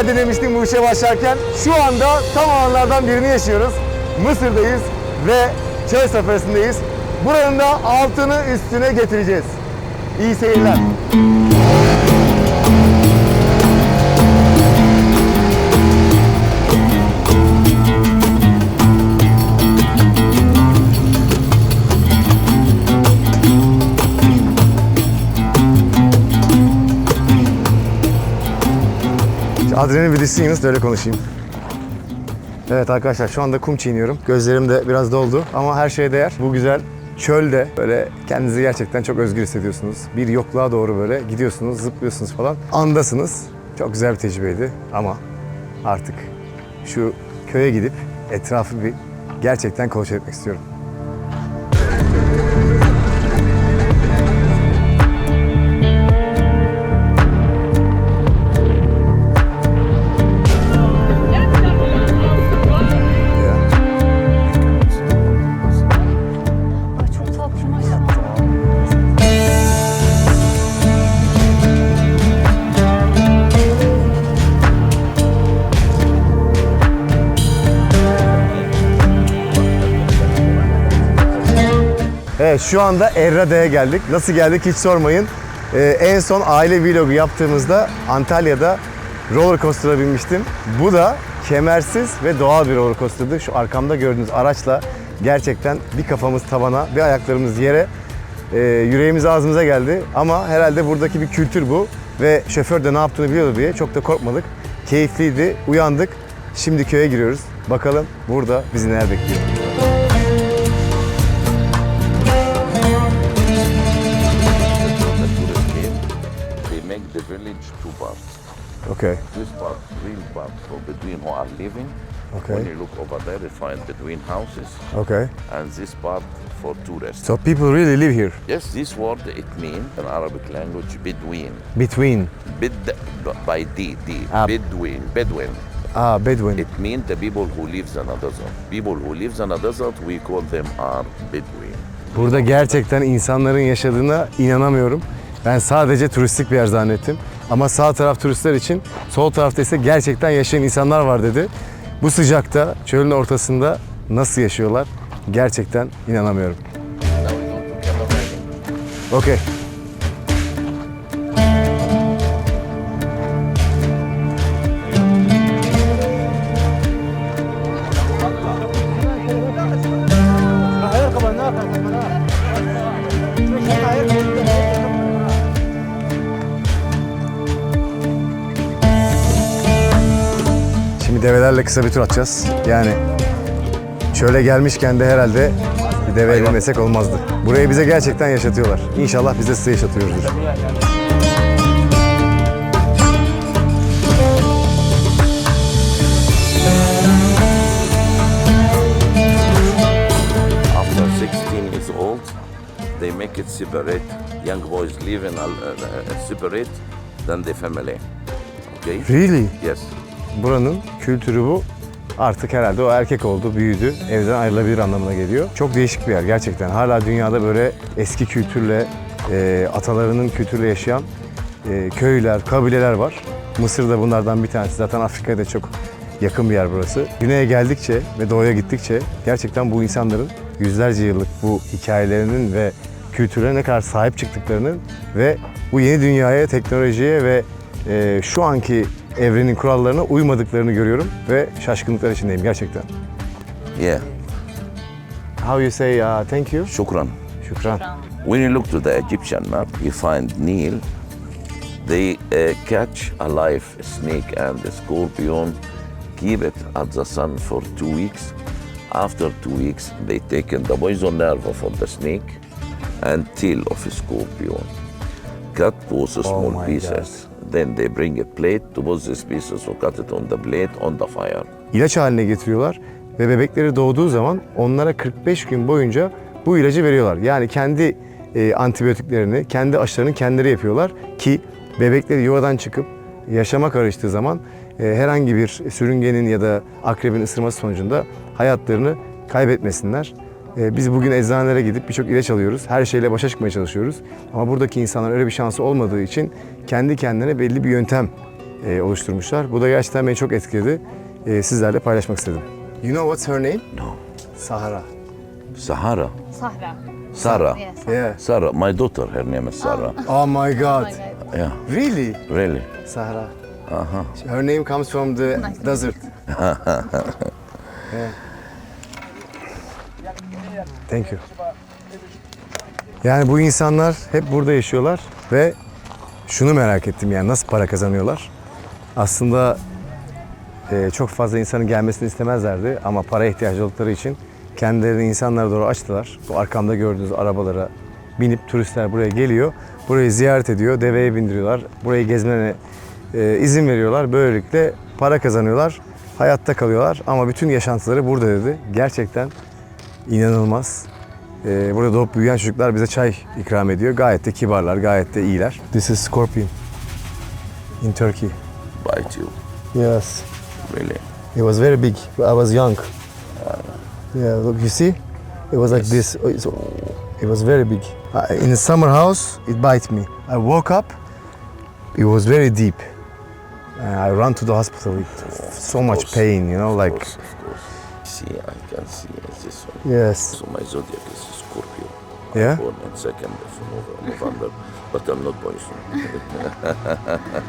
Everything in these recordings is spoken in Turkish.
Verdi demiştim bu işe başlarken. Şu anda tam anlardan birini yaşıyoruz. Mısır'dayız ve çay seferisindeyiz. Buranın da altını üstüne getireceğiz. İyi seyirler. Adrenalin düşsün de öyle konuşayım. Evet arkadaşlar şu anda kum çiğniyorum. Gözlerim de biraz doldu ama her şeye değer. Bu güzel çölde böyle kendinizi gerçekten çok özgür hissediyorsunuz. Bir yokluğa doğru böyle gidiyorsunuz, zıplıyorsunuz falan. Andasınız. Çok güzel bir tecrübeydi ama artık şu köye gidip etrafı bir gerçekten kontrol etmek istiyorum. Evet şu anda Errade'ye geldik. Nasıl geldik hiç sormayın. Ee, en son aile vlogu yaptığımızda Antalya'da roller coaster'a binmiştim. Bu da kemersiz ve doğal bir roller coaster'dı. Şu arkamda gördüğünüz araçla gerçekten bir kafamız tavana, bir ayaklarımız yere, e, yüreğimiz ağzımıza geldi. Ama herhalde buradaki bir kültür bu ve şoför de ne yaptığını biliyordu diye çok da korkmadık. Keyifliydi, uyandık. Şimdi köye giriyoruz. Bakalım burada bizi neler bekliyor. Village two parts. Okay. This part, real part, so between who are living. Okay. When you look over there, you find between houses, Okay. and this part for tourists. So people really live here. yes, this word it means in Arabic language Bedouin. Between. Bid by D, D. Ah. Bedouin. Bedouin. Ah, Bedouin. It means the people who lives in a desert. People who lives in a desert, we call them are Bedouin. Burada gerçekten insanların yaşadığına inanamıyorum. Ben sadece turistik bir yer zannettim. Ama sağ taraf turistler için, sol tarafta ise gerçekten yaşayan insanlar var dedi. Bu sıcakta, çölün ortasında nasıl yaşıyorlar? Gerçekten inanamıyorum. Okey. Şimdi develerle kısa bir tur atacağız. Yani şöyle gelmişken de herhalde bir deveye binmesek olmazdı. Burayı bize gerçekten yaşatıyorlar. İnşallah biz de size yaşatıyoruzdur. After 16 years old, they make it separate. Young boys live in a, a, a separate than the family. Okay? Really? Yes. Buranın kültürü bu. Artık herhalde o erkek oldu, büyüdü, evden ayrılabilir anlamına geliyor. Çok değişik bir yer gerçekten. Hala dünyada böyle eski kültürle, e, atalarının kültürle yaşayan e, köyler, kabileler var. Mısır da bunlardan bir tanesi. Zaten Afrika'ya da çok yakın bir yer burası. Güney'e geldikçe ve doğuya gittikçe gerçekten bu insanların yüzlerce yıllık bu hikayelerinin ve kültürlerine ne kadar sahip çıktıklarının ve bu yeni dünyaya, teknolojiye ve e, şu anki evrenin kurallarına uymadıklarını görüyorum ve şaşkınlıklar içindeyim gerçekten. Yeah. How you say uh, thank you? Shukran. Şükran. When you look to the Egyptian map, you find Nile. They uh, catch a live snake and the scorpion, keep it at the sun for two weeks. After two weeks, they take in the poison nerve from the snake and tail of a scorpion. Cut those small my pieces. Then they bring a plate to put these pieces or cut it on the plate on the fire. İlaç haline getiriyorlar ve bebekleri doğduğu zaman onlara 45 gün boyunca bu ilacı veriyorlar. Yani kendi e, antibiyotiklerini, kendi aşılarını kendileri yapıyorlar ki bebekleri yuvadan çıkıp yaşama karıştığı zaman e, herhangi bir sürüngenin ya da akrebin ısırması sonucunda hayatlarını kaybetmesinler. E, biz bugün eczanelere gidip birçok ilaç alıyoruz. Her şeyle başa çıkmaya çalışıyoruz. Ama buradaki insanlar öyle bir şansı olmadığı için kendi kendine belli bir yöntem e, oluşturmuşlar. Bu da gerçekten beni çok etkiledi. E, sizlerle paylaşmak istedim. You know what's her name? No. Sahara. Sahara. Sahra. Sarah. Yes. Yeah. Sarah. My daughter, her name is Sarah. Oh my god. my God. Yeah. Really? Really. Sahara. Uh-huh. Her name comes from the desert. Yeah. Thank you. Yani bu insanlar hep burada yaşıyorlar ve şunu merak ettim yani nasıl para kazanıyorlar? Aslında e, çok fazla insanın gelmesini istemezlerdi ama para ihtiyacı oldukları için kendilerini insanlara doğru açtılar. Bu arkamda gördüğünüz arabalara binip turistler buraya geliyor. Burayı ziyaret ediyor, deveye bindiriyorlar. Burayı gezmene e, izin veriyorlar. Böylelikle para kazanıyorlar, hayatta kalıyorlar ama bütün yaşantıları burada dedi. Gerçekten inanılmaz. Ee, burada doğup büyüyen çocuklar bize çay ikram ediyor. Gayet de kibarlar, gayet de iyiler. This is scorpion in Turkey. Bite you. Yes. Really. It was very big. I was young. Yeah, look, you see? It was like this. Oh, It was very big. In the summer house, it bite me. I woke up, it was very deep. And I run to the hospital with so much pain, you know, like. See, I can see. Yes. So my zodiac is Scorpio. Yeah? Born in second of Nov- November, but I'm not Poison.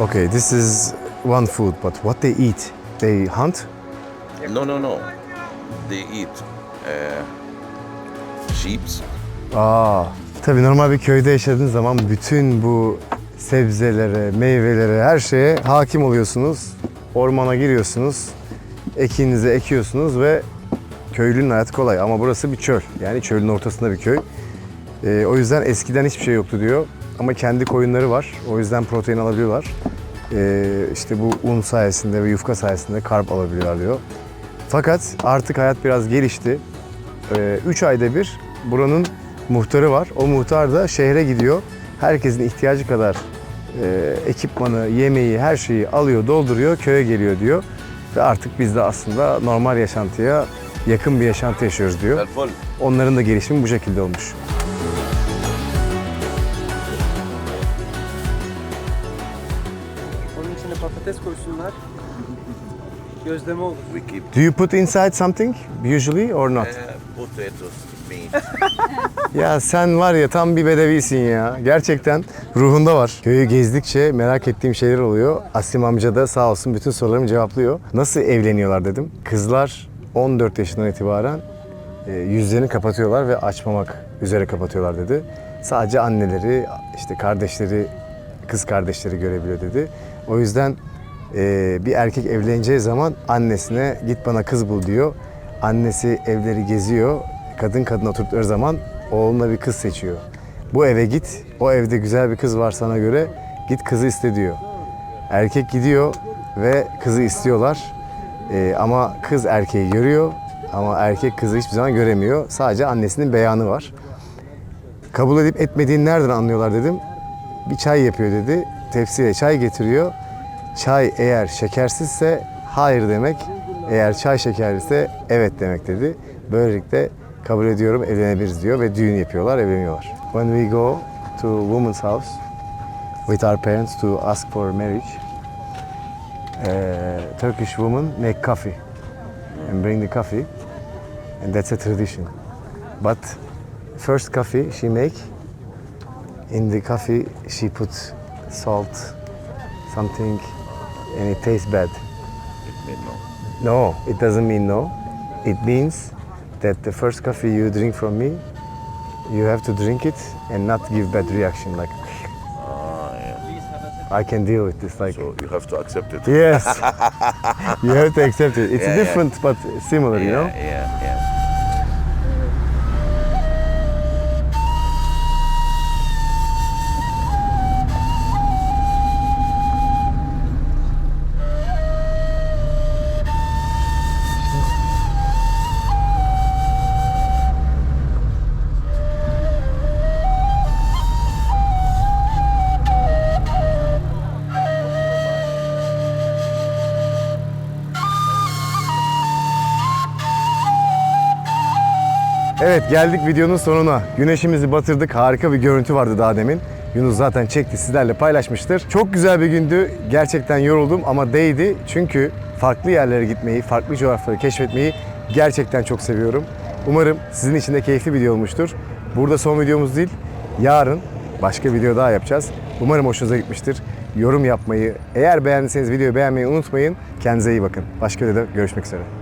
Okay, this is one food, but what they eat? They hunt? no, no, no. They eat uh, sheeps. Aa, tabii normal bir köyde yaşadığınız zaman bütün bu sebzelere, meyvelere, her şeye hakim oluyorsunuz. Ormana giriyorsunuz, ekinizi ekiyorsunuz ve köylünün hayatı kolay. Ama burası bir çöl. Yani çölün ortasında bir köy. Ee, o yüzden eskiden hiçbir şey yoktu diyor. Ama kendi koyunları var. O yüzden protein alabiliyorlar. Ee, işte bu un sayesinde ve yufka sayesinde karp alabiliyorlar diyor. Fakat artık hayat biraz gelişti. 3 ayda bir buranın muhtarı var. O muhtar da şehre gidiyor. Herkesin ihtiyacı kadar e, ekipmanı, yemeği, her şeyi alıyor, dolduruyor, köye geliyor diyor. Ve artık biz de aslında normal yaşantıya yakın bir yaşantı yaşıyoruz diyor. Onların da gelişimi bu şekilde olmuş. Onun içine patates koysunlar. Gözleme olur. Do you put inside something usually or not? uh, potatoes, meat. Ya sen var ya tam bir bedevisin ya. Gerçekten ruhunda var. Köyü gezdikçe merak ettiğim şeyler oluyor. Asim amca da sağ olsun bütün sorularımı cevaplıyor. Nasıl evleniyorlar dedim. Kızlar 14 yaşından itibaren e, yüzlerini kapatıyorlar ve açmamak üzere kapatıyorlar dedi. Sadece anneleri, işte kardeşleri, kız kardeşleri görebiliyor dedi. O yüzden e, bir erkek evleneceği zaman annesine git bana kız bul diyor. Annesi evleri geziyor. Kadın kadına oturttukları zaman oğluna bir kız seçiyor. Bu eve git, o evde güzel bir kız var sana göre, git kızı iste diyor. Erkek gidiyor ve kızı istiyorlar. Ee, ama kız erkeği görüyor ama erkek kızı hiçbir zaman göremiyor. Sadece annesinin beyanı var. Kabul edip etmediğini nereden anlıyorlar dedim. Bir çay yapıyor dedi. Tepsiye çay getiriyor. Çay eğer şekersizse hayır demek. Eğer çay şekerliyse evet demek dedi. Böylelikle kabul ediyorum evlenebiliriz diyor ve düğün yapıyorlar, evleniyorlar. When we go to woman's house with our parents to ask for marriage, uh, Turkish woman make coffee and bring the coffee and that's a tradition. But first coffee she make in the coffee she put salt, something and it tastes bad. It mean no. No, it doesn't mean no. It means that the first coffee you drink from me, you have to drink it and not give bad reaction. Like Ah, yeah. I can deal with this. Like So you have to accept it. yes, you have to accept it. It's Yeah, yeah. different but similar, you know. Yeah, yeah, geldik videonun sonuna. Güneşimizi batırdık. Harika bir görüntü vardı daha demin. Yunus zaten çekti sizlerle paylaşmıştır. Çok güzel bir gündü. Gerçekten yoruldum ama değdi. Çünkü farklı yerlere gitmeyi, farklı coğrafyaları keşfetmeyi gerçekten çok seviyorum. Umarım sizin için de keyifli video olmuştur. Burada son videomuz değil. Yarın başka video daha yapacağız. Umarım hoşunuza gitmiştir. Yorum yapmayı, eğer beğendiyseniz videoyu beğenmeyi unutmayın. Kendinize iyi bakın. Başka videoda görüşmek üzere.